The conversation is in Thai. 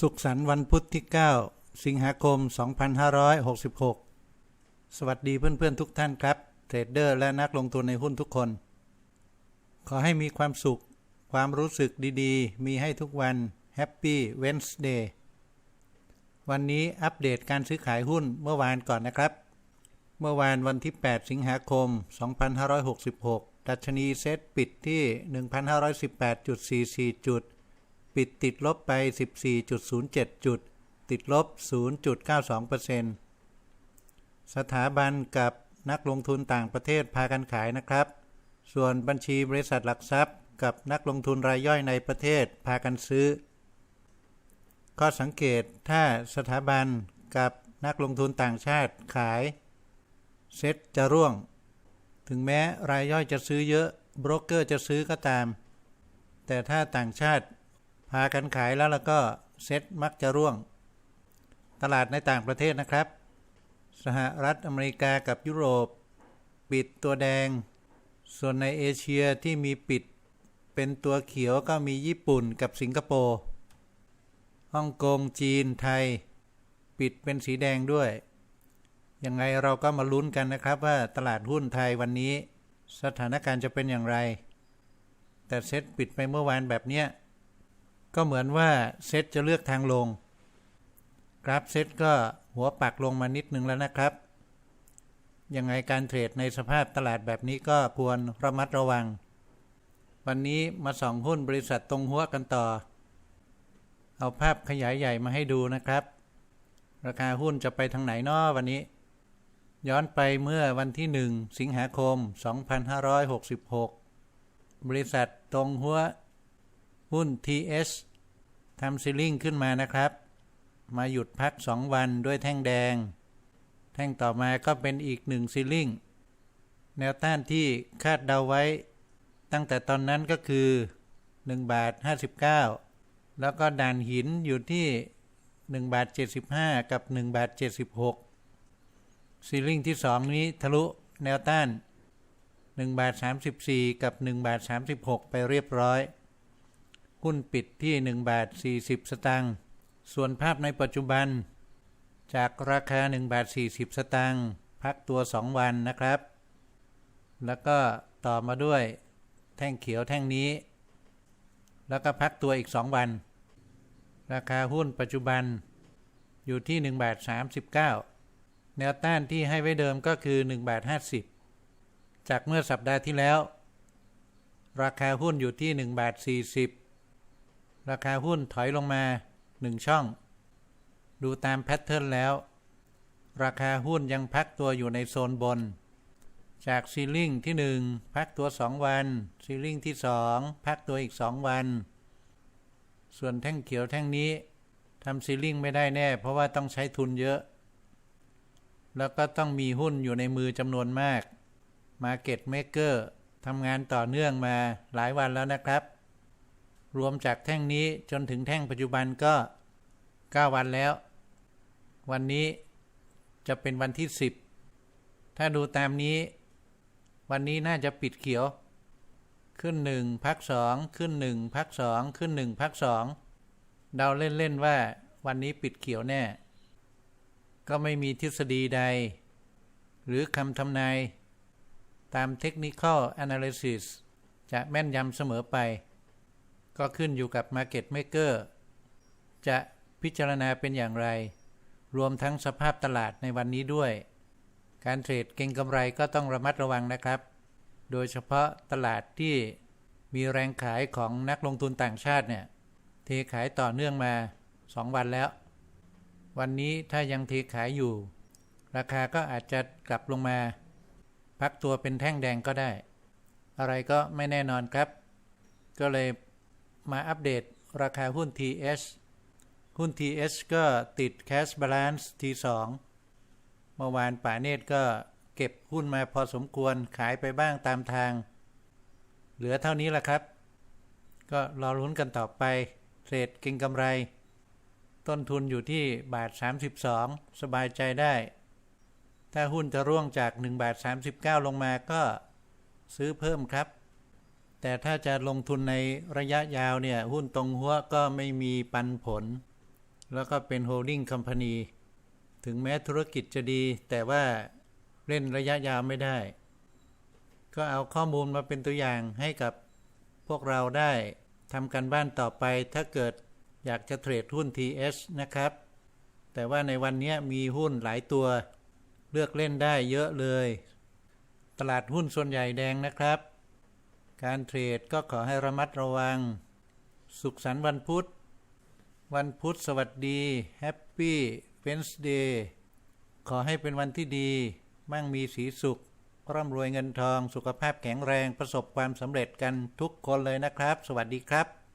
สุขสันต์วันพุธที่ 9 สิงหาคม 2566 สวัสดีเพื่อนๆทุกท่านครับ เทรดเดอร์และนักลงทุนในหุ้นทุกคน ขอให้มีความสุข ความรู้สึกดีๆ มีให้ทุกวัน Happy Wednesday วันนี้อัปเดตการซื้อขายหุ้นเมื่อวานก่อนนะครับ เมื่อวานวันที่ 8 สิงหาคม 2566 ดัชนีเซตปิดที่ 1,518.44 จุด ปิดติดลบไป 14.07 จุด ติดลบ 0.92%สถาบันกับนักลงทุนต่างประเทศพากันขายนะครับ ส่วนบัญชีบริษัทหลักทรัพย์ กับนักลงทุนรายย่อยในประเทศพากันซื้อก็สังเกตถ้าสถาบันกับนักลงทุนต่างชาติขาย เซ็ตจะร่วง ถึงแม้รายย่อยจะซื้อเยอะ โบรกเกอร์จะซื้อก็ตาม แต่ถ้าต่างชาติ พากันขายแล้วแล้วก็เซ็ตมักจะร่วง ตลาดในต่างประเทศนะครับ สหรัฐอเมริกากับยุโรป ปิดตัวแดง ส่วนในเอเชียที่มีปิด เป็นตัวเขียวก็มีญี่ปุ่นกับสิงคโปร์ฮ่องกงจีนไทย ปิดเป็นสีแดงด้วยยังไงเราก็มาลุ้นกันนะครับว่าตลาดหุ้นไทยวันนี้ สถานการณ์จะเป็นอย่างไร แต่เซ็ตปิดไปเมื่อวานแบบเนี้ย ก็เหมือนว่าเซตจะเลือกทางลง กราฟเซตก็หัวปักลงมานิดนึงแล้วนะครับ ยังไงการเทรดในสภาพตลาดแบบนี้ก็ควรระมัดระวัง วันนี้มาส่องหุ้นบริษัทตรงหัวกันต่อ เอาภาพขยายใหญ่มาให้ดูนะครับ ราคาหุ้นจะไปทางไหนนาะวันนี้ ย้อนไปเมื่อวันที่ 1 สิงหาคม 2566 บริษัทตรงหัว หุ้น TS ทำซีลิ่งขึ้นมานะครับ มาหยุดพัก 2 วันด้วยแท่งแดง แท่งต่อมาก็เป็นอีกหนึ่งซีลิ่งแนวต้านที่คาดเดาไว้ ตั้งแต่ตอนนั้นก็คือ 1 บาท 59 แล้วก็ด่านหินอยู่ที่ 1 บาท 75 กับ 1 บาท 76 ซีลิ่งที่ 2 นี้ทะลุแนวต้าน 1 บาท 34 กับ 1 บาท 36 ไปเรียบร้อย หุ้นปิดที่ 1 บาท 40 สตางค์ ส่วนภาพในปัจจุบัน จากราคา 1 บาท 40 สตางค์พักตัว 2 วันนะครับ แล้วก็ต่อมาด้วยแท่งเขียวแท่งนี้ แล้วก็พักตัวอีก 2 วัน ราคาหุ้นปัจจุบันอยู่ที่1บาท39 แนวต้านที่ให้ไว้เดิมก็คือ1บาท50 จากเมื่อสัปดาห์ที่แล้ว ราคาหุ้นอยู่ที่1บาท40 ราคาหุ้นถอยลงมา 1 ช่อง ดูตามแพทเทิร์นแล้ว ราคาหุ้นยังพักตัวอยู่ในโซนบน จากซีลิ่งที่ 1 พักตัว 2 วันซีลิ่งที่ 2 พักตัวอีก 2 วัน ส่วนแท่งเขียวแท่งนี้ทำซีลิ่งไม่ได้แน่ เพราะว่าต้องใช้ทุนเยอะ แล้วก็ต้องมีหุ้นอยู่ในมือจำนวนมาก Market Maker ทำงานต่อเนื่องมาหลายวันแล้วนะครับ รวมจากแท่งนี้จนถึงแท่งปัจจุบันก็ 9 วันแล้ว วันนี้จะเป็นวันที่ 10 ถ้าดูตามนี้ วันนี้น่าจะปิดเขียว ขึ้น 1 พัก 2 ขึ้น 1 พัก 2 ขึ้น 1 พัก 2 เดาเล่น ๆ ว่าวันนี้ปิดเขียวแน่ ก็ไม่มีทฤษฎีใด หรือคำทำนาย ตาม Technical Analysis จะแม่นยำเสมอไป ก็ขึ้นอยู่กับ Market Maker จะพิจารณาเป็นอย่างไร รวมทั้งสภาพตลาดในวันนี้ด้วย การเทรดเก่งกำไรก็ต้องระมัดระวังนะครับ โดยเฉพาะตลาดที่มีแรงขายของนักลงทุนต่างชาติเนี่ยเทขายต่อเนื่องมา 2 วันแล้ว วันนี้ถ้ายังเทขายอยู่ ราคาก็อาจจะกลับลงมา พักตัวเป็นแท่งแดงก็ได้ อะไรก็ไม่แน่นอนครับ ก็เลย มาอัปเดตราคาหุ้น TS หุ้น TS ก็ติด Cash Balance T2 เมื่อวานป่าเนตรก็เก็บหุ้นมาพอสมควรขายไปบ้างตามทาง เหลือเท่านี้แหละครับ ก็รอลุ้นกันต่อไป เทรดเก่งกำไร ต้นทุนอยู่ที่บาท 32 สบายใจได้ ถ้าหุ้นจะร่วงจาก1บาท39 ลงมาก็ซื้อเพิ่มครับ แต่ถ้าจะลงทุนในระยะยาวเนี่ย หุ้นตรงหัวก็ไม่มีปันผล แล้วก็เป็นโฮลดิ้งคัมพานีถึงแม้ธุรกิจจะดี แต่ว่าเล่นระยะยาวไม่ได้ ก็เอาข้อมูลมาเป็นตัวอย่างให้กับพวกเราได้ทำกันบ้านต่อไปถ้าเกิดอยากจะเทรดหุ้น TS นะครับ แต่ว่าในวันนี้มีหุ้นหลายตัว เลือกเล่นได้เยอะเลย ตลาดหุ้นส่วนใหญ่แดงนะครับ การเทรดก็ขอให้ระมัดระวัง สุขสันต์วันพุธ วันพุธสวัสดีแฮปปี้เวนส์เดย์ขอให้เป็นวันที่ดี มั่งมีสีสุข ร่ำรวยเงินทองสุขภาพแข็งแรงประสบความสำเร็จกันทุกคนเลยนะครับ สวัสดีครับ